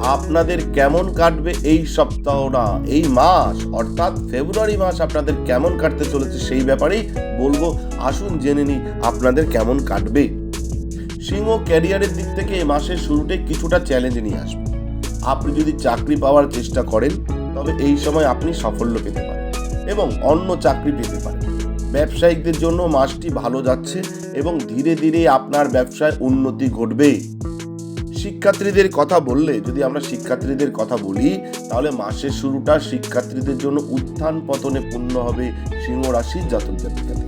আপনাদের কেমন কাটবে এই সপ্তাহটা এই মাস? অর্থাৎ ফেব্রুয়ারি মাস আপনাদের কেমন কাটতে চলেছে সেই ব্যাপারেই বলব, আসুন জেনে নিই আপনাদের কেমন কাটবে। সিংহ ক্যারিয়ারের দিক থেকে এই মাসের শুরুতে কিছুটা চ্যালেঞ্জ নিয়ে আসবে। আপনি যদি চাকরি পাওয়ার চেষ্টা করেন, তবে এই সময় আপনি সাফল্য পেতে পারেন এবং অন্য চাকরি পেতে পারেন। ব্যবসায়িকদের জন্য মাসটি ভালো যাচ্ছে এবং ধীরে ধীরে আপনার ব্যবসায় উন্নতি ঘটবে। শিক্ষার্থীদের কথা বললে, যদি আমরা শিক্ষার্থীদের কথা বলি, তাহলে মাসের শুরুটা শিক্ষার্থীদের জন্য উত্থান পতনে পূর্ণ হবে সিংহ রাশির জাতক জাতিকাতে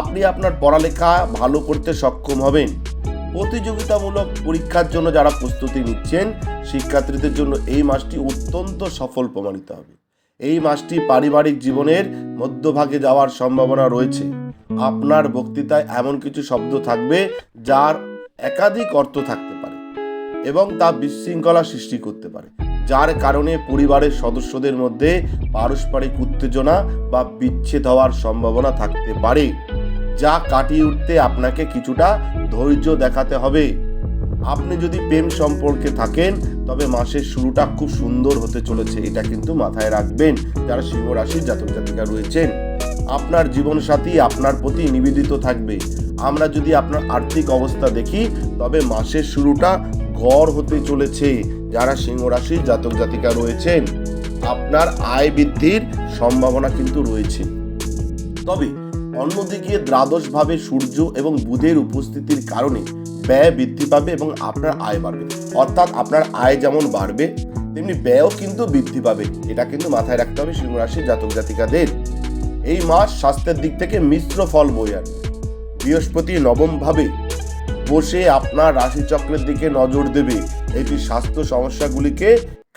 আপনি আপনার পড়ালেখা ভালো করতে সক্ষম হবেন। প্রতিযোগিতামূলক পরীক্ষার জন্য যারা প্রস্তুতি নিচ্ছেন, শিক্ষার্থীদের জন্য এই মাসটি অত্যন্ত সফল প্রমাণিত হবে। এই মাসটি পারিবারিক জীবনের মধ্যভাগে যাওয়ার সম্ভাবনা রয়েছে। আপনার বক্তৃতায় এমন কিছু শব্দ থাকবে, যার একাধিক অর্থ পারে এবং তা বিশৃঙ্খলা সৃষ্টি করতে পারে, যার কারণে পরিবারের সদস্যদের মধ্যে পারস্পরিক উত্তেজনা বা বিচ্ছেদ হওয়ার সম্ভাবনা থাকতে পারে, যা কাটিয়ে উঠতে আপনাকে কিছুটা ধৈর্য দেখাতে হবে। আপনি যদি প্রেম সম্পর্কে থাকেন, তবে মাসের শুরুটা খুব সুন্দর হতে চলেছে, এটা কিন্তু মাথায় রাখবেন, যারা সিংহ রাশির জাতক জাতিকা রয়েছেন। আপনার জীবনসাথী আপনার প্রতি নিবেদিত থাকবে। আমরা যদি আপনার আর্থিক অবস্থা দেখি, তবে মাসের শুরুটা ঘর হতে চলেছে। যারা সিংহ রাশির জাতক জাতিকা রয়েছেন, আপনার আয় বৃদ্ধির সম্ভাবনা কিন্তু রয়েছে। তবে অন্যদিকে দ্বাদশভাবে সূর্য এবং বুধের উপস্থিতির কারণে ব্যয় বৃদ্ধি পাবে এবং আপনার আয় বাড়বে। অর্থাৎ আপনার আয় যেমন বাড়বে, তেমনি ব্যয়ও কিন্তু বৃদ্ধি পাবে। এটা কিন্তু মাথায় রাখতে হবে সিংহ রাশির জাতক জাতিকাদের। এই মাস স্বাস্থ্যের দিক থেকে মিশ্র ফল বয়ে আনবে। বৃহস্পতি নবমভাবে বসে আপনার রাশিচক্রের দিকে নজর দেবে। এটি স্বাস্থ্য সমস্যাগুলিকে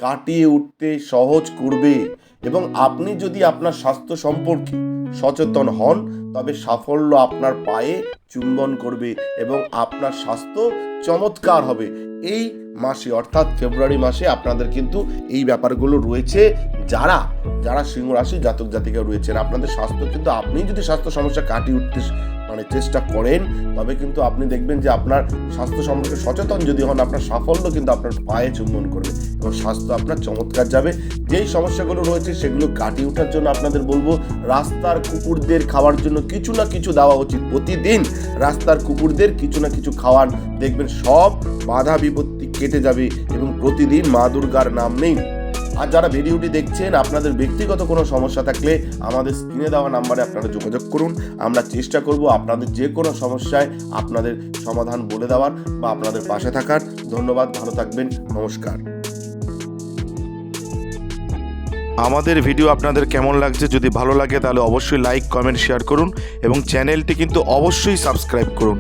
কাটিয়ে উঠতে সহজ করবে এবং আপনি যদি আপনার স্বাস্থ্য সম্পর্কে সচেতন হন, তবে সাফল্য আপনার পায়ে চুম্বন করবে এবং আপনার স্বাস্থ্য চমৎকার হবে। এই মাসে, অর্থাৎ ফেব্রুয়ারি মাসে আপনাদের কিন্তু এই ব্যাপারগুলো রয়েছে। যারা যারা সিংহ রাশি জাতক জাতিকা রয়েছেন, আপনাদের স্বাস্থ্য কিন্তু আপনি যদি স্বাস্থ্য সমস্যা কাটিয়ে উঠতে মানে চেষ্টা করেন, তবে কিন্তু আপনি দেখবেন যে আপনার স্বাস্থ্য সম্পর্কে সচেতন যদি হন, আপনার সাফল্য কিন্তু আপনার পায়ে চুম্বন করবে এবং স্বাস্থ্য আপনার চমৎকার যাবে। যেই সমস্যাগুলো রয়েছে, সেগুলো কাটিয়ে ওঠার জন্য আপনাদের বলব, রাস্তার কুকুরদের খাওয়ার জন্য কিছু না কিছু দেওয়া উচিত। প্রতিদিন রাস্তার কুকুরদের কিছু না কিছু খাওয়ান। দেখবেন সব বাধা বিপত্তি কেটে যাবে এবং প্রতিদিন মা দুর্গার নাম নেই। আর যারা ভিডিওটি দেখছেন, আপনাদের ব্যক্তিগত কোনো সমস্যা থাকলে আমাদের স্ক্রিনে দেওয়া নাম্বারে আপনারা যোগাযোগ করুন। আমরা চেষ্টা করব আপনাদের যে কোনো সমস্যায় আপনাদের সমাধান বলে দেওয়ার বা আপনাদের পাশে থাকার। ধন্যবাদ, ভালো থাকবেন, নমস্কার। আমাদের ভিডিও আপনাদের কেমন লাগছে যদি ভালো লাগে, তাহলে অবশ্যই লাইক কমেন্ট শেয়ার করুন এবং চ্যানেলটি কিন্তু অবশ্যই সাবস্ক্রাইব করুন।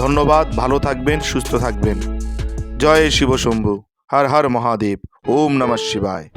ধন্যবাদ, ভালো থাকবেন, সুস্থ থাকবেন। জয় শিবশম্ভু, হর হর মহাদেব। ओम नमः शिवाय।